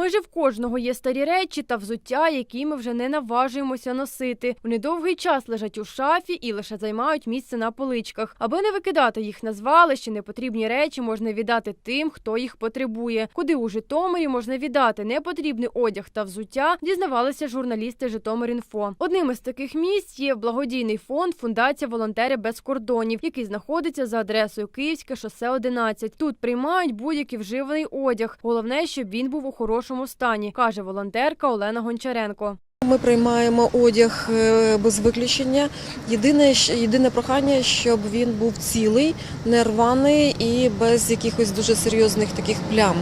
Майже в кожного є старі речі та взуття, які ми вже не наважуємося носити. Вони довгий час лежать у шафі і лише займають місце на поличках. Аби не викидати їх на звалище, непотрібні речі можна віддати тим, хто їх потребує. Куди у Житомирі можна віддати непотрібний одяг та взуття, дізнавалися журналісти Житомир.Інфо. Одним із таких місць є благодійний фонд Фундація Волонтери без кордонів, який знаходиться за адресою Київське шосе 11. Тут приймають будь-який вживаний одяг. Головне, щоб він був у хорошому стані, каже волонтерка Олена Гончаренко. Ми приймаємо одяг е, без виключення. Єдине, єдине прохання, щоб він був цілий, не рваний і без якихось дуже серйозних таких плям.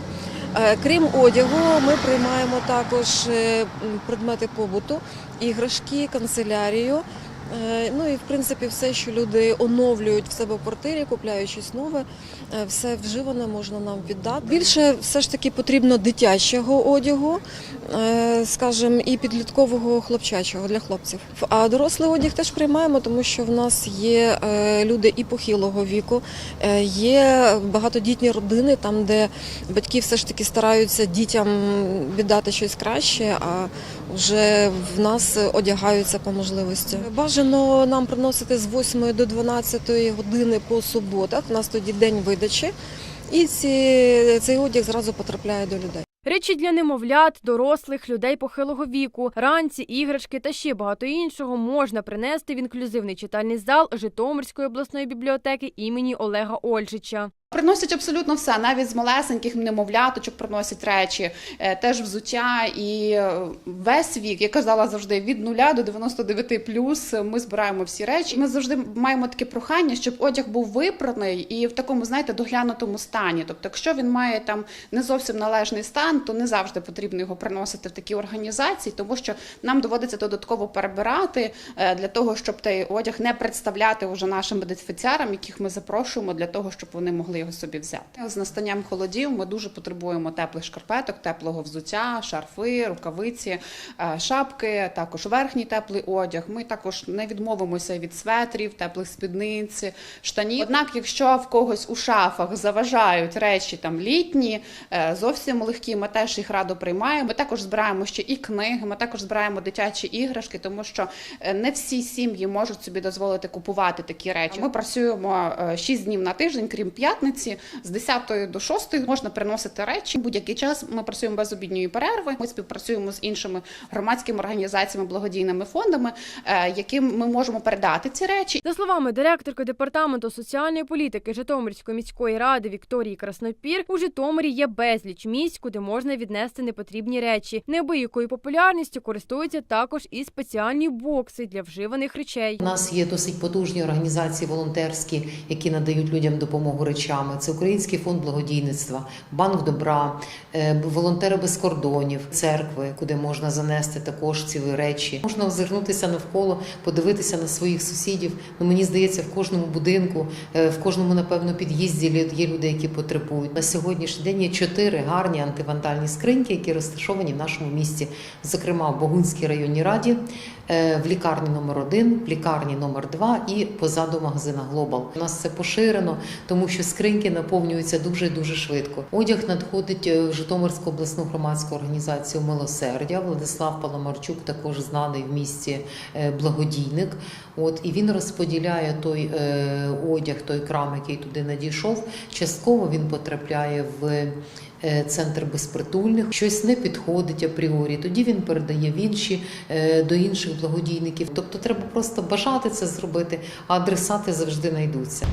Е, Крім одягу, ми приймаємо також е, предмети побуту, іграшки, канцелярію. Е, Ну і в принципі все, що люди оновлюють в себе в квартирі, купляють щось нове, е, все вживане можна нам віддати. Більше все ж таки потрібно дитячого одягу, е, скажімо, і підліткового хлопчачого для хлопців. А дорослий одяг теж приймаємо, тому що в нас є люди і похилого віку, є багатодітні родини, там де батьки все ж таки стараються дітям віддати щось краще, а вже в нас одягаються по можливості. Бажано нам приносити з 8 до 12 години по суботах. У нас тоді день видачі, і ці, цей одяг зразу потрапляє до людей. Речі для немовлят, дорослих, людей похилого віку, ранці, іграшки та ще багато іншого можна принести в інклюзивний читальний зал Житомирської обласної бібліотеки імені Олега Ольжича. Приносять абсолютно все, навіть з малесеньких немовляточок приносять речі, е, теж взуття і е, весь вік, я казала завжди, від 0 до 99 плюс ми збираємо всі речі. Ми завжди маємо таке прохання, щоб одяг був випраний і в такому, знаєте, доглянутому стані. Тобто, якщо він має там не зовсім належний стан, то не завжди потрібно його приносити в такі організації, тому що нам доводиться додатково перебирати е, для того, щоб той одяг не представляти вже нашим бенефіціарам, яких ми запрошуємо для того, щоб вони могли його собі взяти. З настанням холодів ми дуже потребуємо теплих шкарпеток, теплого взуття, шарфи, рукавиці, е, шапки, також верхній теплий одяг. Ми також не відмовимося від светрів, теплих спідниць, штанів. Однак, якщо в когось у шафах заважають речі там літні, е, зовсім легкі, ми теж їх радо приймаємо. Ми також збираємо ще і книги, ми також збираємо дитячі іграшки, тому що е, не всі сім'ї можуть собі дозволити купувати такі речі. Ми працюємо 6 днів на тиждень, крім п'ятниці, з 10 до 6 можна приносити речі. Будь-який час ми працюємо без обідньої перерви. Ми співпрацюємо з іншими громадськими організаціями, благодійними фондами, е, яким ми можемо передати ці речі. За словами директорки департаменту соціальної політики Житомирської міської ради Вікторії Краснопір, у Житомирі є безліч місць, куди можна віднести непотрібні речі. Неабиякою популярністю користуються також і спеціальні бокси для вживаних речей. У нас є досить потужні організації волонтерські, які надають людям допомогу речами. Це Український фонд благодійництва, банк добра, е, волонтери без кордонів, церкви, куди можна занести також ці речі. Можна озирнутися навколо, подивитися на своїх сусідів. Ну мені здається, в кожному будинку, е, в кожному напевно під'їзді є люди, які потребують. На сьогоднішній день є чотири гарні антивандальні скриньки, які розташовані в нашому місті, зокрема в Богунській районній раді. е, В лікарні номер 1 в лікарні номер 2 і позаду магазина Глобал. У нас це поширено, тому що скриньки наповнюються дуже дуже швидко. Одяг надходить е, в Житомирську обласну громадську організацію Милосердя. Владислав Паламарчук також знаний в місті е, благодійник. От і він розподіляє той е, одяг, той крам, який туди надійшов. Частково він потрапляє в. Центр безпритульних щось не підходить апріорі. Тоді він передає в інші до інших благодійників. Тобто треба просто бажати це зробити, а адресати завжди знайдуться.